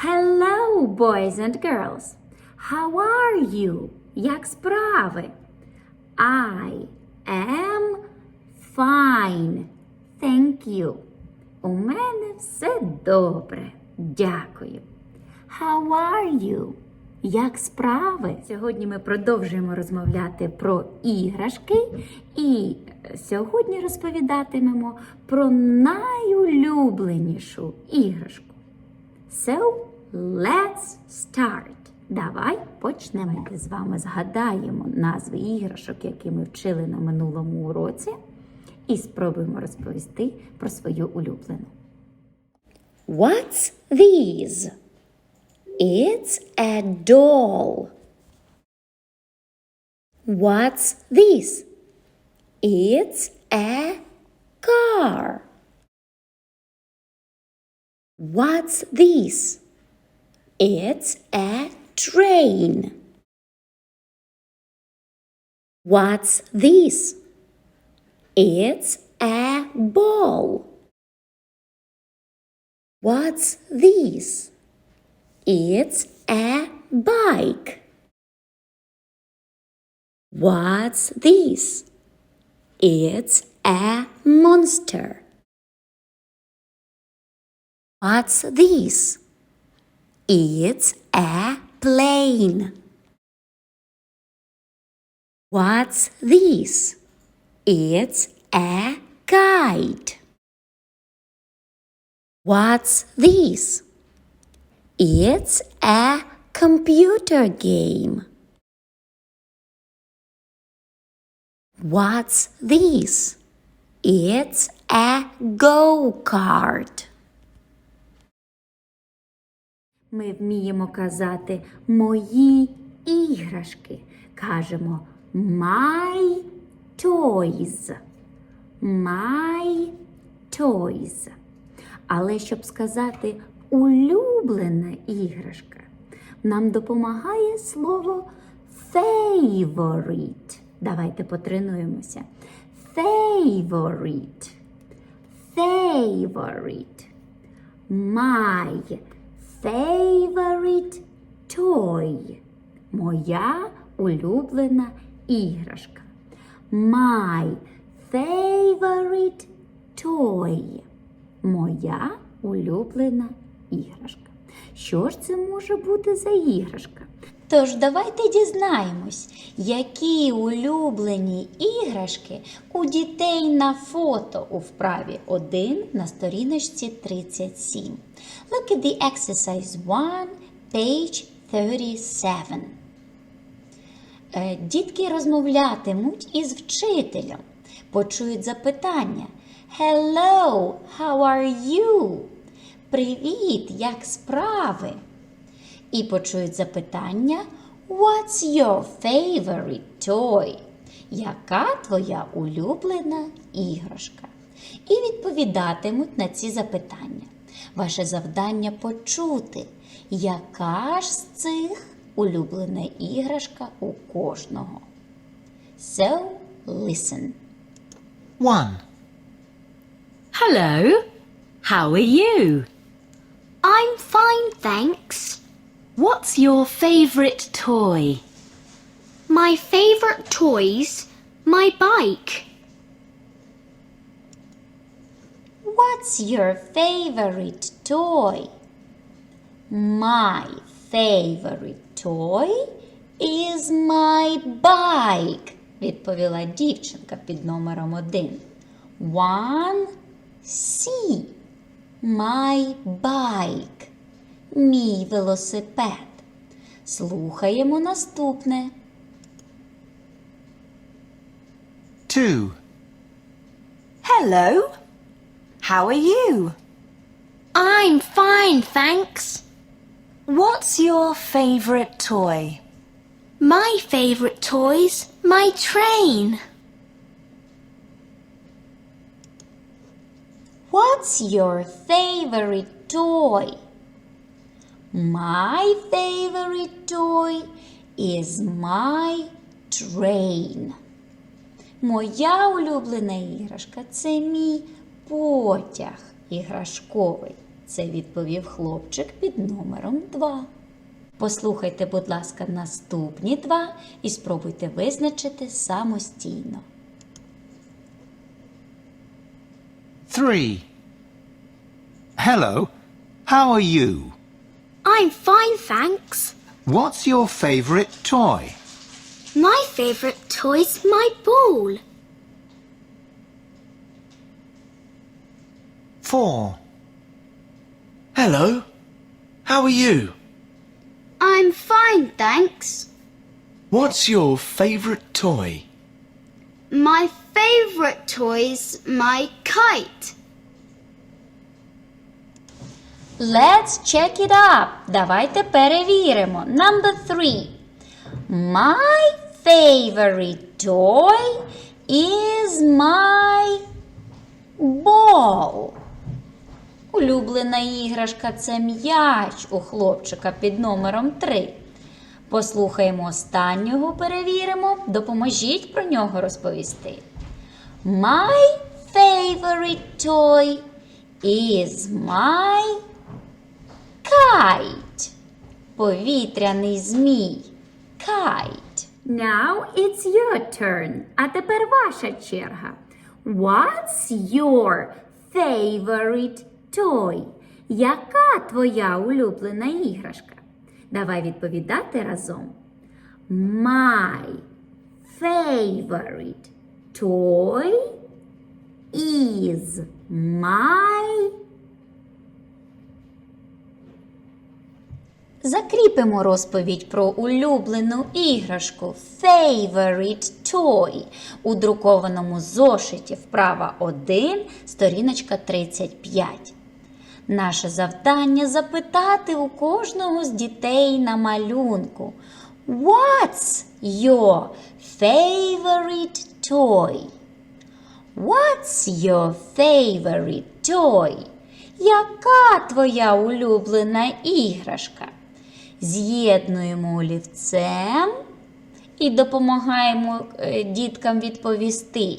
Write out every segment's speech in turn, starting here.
Hello, boys and girls. How are you? Як справи? I am fine. Thank you. У мене все добре. Дякую. How are you? Як справи? Сьогодні ми продовжуємо розмовляти про іграшки, і сьогодні розповідатимемо про найулюбленішу іграшку. So, let's start. Давай почнемо Ми з вами згадаємо назви іграшок, які ми вчили на минулому уроці, і спробуємо розповісти про свою улюблену. What's these? It's a doll. What's this? It's a car. What's this? It's a train. What's this? It's a ball. What's this? It's a bike. What's this? It's a monster. What's this? It's a plane. What's this? It's a kite. What's this? It's a computer game. What's this? It's a go kart. Ми вміємо казати мої іграшки. Кажемо my toys. My toys. Але щоб сказати улюблена іграшка, нам допомагає слово favorite. Давайте потренуємося. Favorite. Favorite. My favorite toy. Моя улюблена іграшка. My favorite toy. Моя улюблена іграшка. Що ж це може бути за іграшка? Тож давайте дізнаємось, які улюблені іграшки у дітей на фото у вправі 1 на сторіночці 37. Look at the exercise 1, page 37. Е, Дітки розмовлятимуть із вчителем, почують запитання. Hello, how are you? Привіт, як справи? І почують запитання What's your favorite toy? Яка твоя улюблена іграшка? І відповідатимуть на ці запитання. Ваше завдання почути, яка ж з цих улюблена іграшка у кожного. So, listen. 1. Hello, how are you? I'm fine, thanks. What's your favourite toy? My favourite toy's my bike. What's your favorite toy? My favorite toy is my bike, відповіла дівчинка під номером один. One C. My bike. Мій велосипед. Слухаємо наступне. 2. Hello, how are you? I'm fine, thanks. What's your favourite toy? My favourite toy's my train. What's your favorite toy? My favorite toy is my train. Моя улюблена іграшка це мій потяг іграшковий. Це відповів хлопчик під номером 2. Послухайте, будь ласка, наступні два і спробуйте визначити самостійно. Three. Hello. How are you? I'm fine, thanks. What's your favourite toy? My favourite toy's my ball. Four. Hello. How are you? I'm fine, thanks. What's your favourite toy? My favourite toy's my kite. Let's check it up. Давайте перевіримо. Number three. My favorite toy is my ball. Улюблена іграшка це м'яч у хлопчика під номером 3. Послухаємо останнього, перевіримо. Допоможіть про нього розповісти. My favorite toy is my kite. Повітряний змій. Kite. Now it's your turn. А тепер ваша черга. What's your favorite toy? Яка твоя улюблена іграшка? Давай відповідати разом. My favorite toy is my Закріпимо розповідь про улюблену іграшку Favorite Toy у друкованому зошиті вправа 1, сторіночка 35. Наше завдання запитати у кожного з дітей на малюнку. What's your favorite toy? What's your favorite toy? Яка твоя улюблена іграшка? З'єднуємо олівцем і допомагаємо е, діткам відповісти.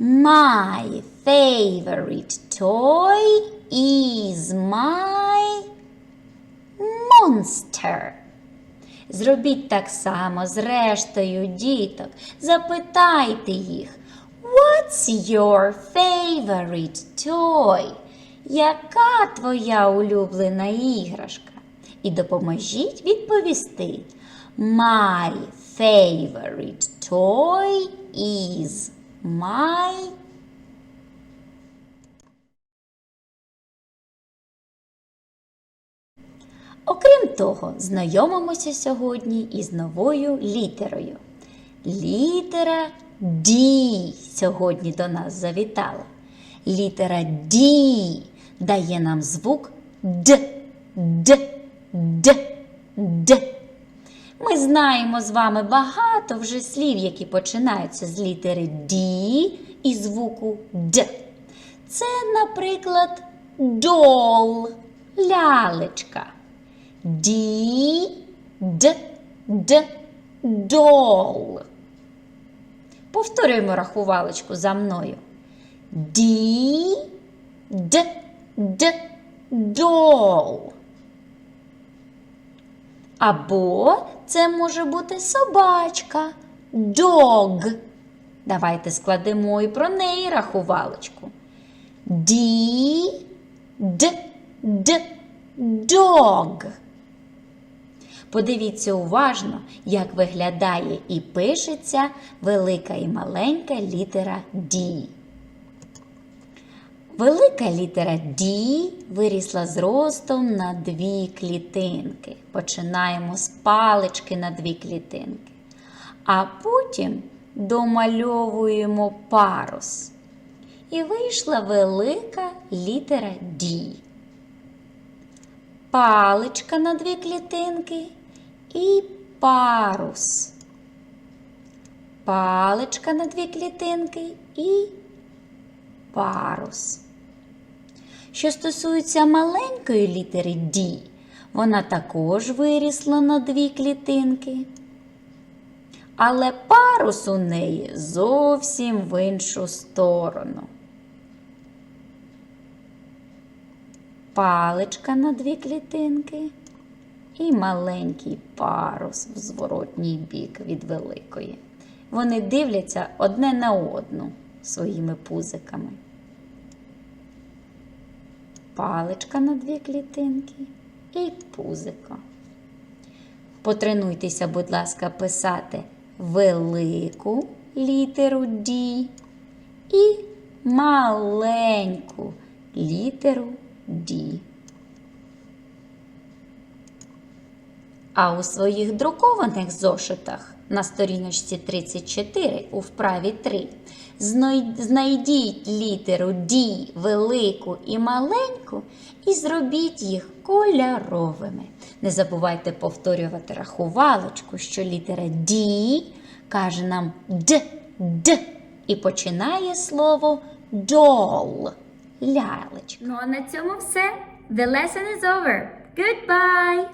My favorite toy is my monster. Зробіть так само з рештою діток. Запитайте їх. What's your favorite toy? Яка твоя улюблена іграшка? І допоможіть відповісти. My favorite toy is my Окрім того, знайомимося сьогодні із новою літерою. Літера D сьогодні до нас завітала. Літера D дає нам звук Д, Д, Д, Д. Ми знаємо з вами багато вже слів, які починаються з літери D і звуку Д. Це, наприклад, дол, лялечка. Ді, д, д, дол. Повторюємо рахувалочку за мною. Ді, д, д, дол. Або це може бути собачка, dog. Давайте складемо і про неї рахувалочку. Ді, д, д, dog. Подивіться уважно, як виглядає і пишеться велика і маленька літера D. Велика літера D вирісла зростом на дві клітинки. Починаємо з палички на дві клітинки. А потім домальовуємо парус. І вийшла велика літера D. Паличка на дві клітинки і парус. Паличка на дві клітинки і парус. Що стосується маленької літери D, вона також вирісла на дві клітинки. Але парус у неї зовсім в іншу сторону. паличка на дві клітинки і маленький парус в зворотній бік від великої. Вони дивляться одне на одну своїми пузиками. Паличка на дві клітинки і пузико. Потренуйтеся, будь ласка, писати велику літеру D і маленьку літеру D. А у своїх друкованих зошитах на сторіночці 34 у вправі 3 знайдіть літеру D велику і маленьку і зробіть їх кольоровими. Не забувайте повторювати рахувалочку, що літера D каже нам Д, Д і починає слово doll – лялечка. Ну а на цьому все. The lesson is over. Goodbye!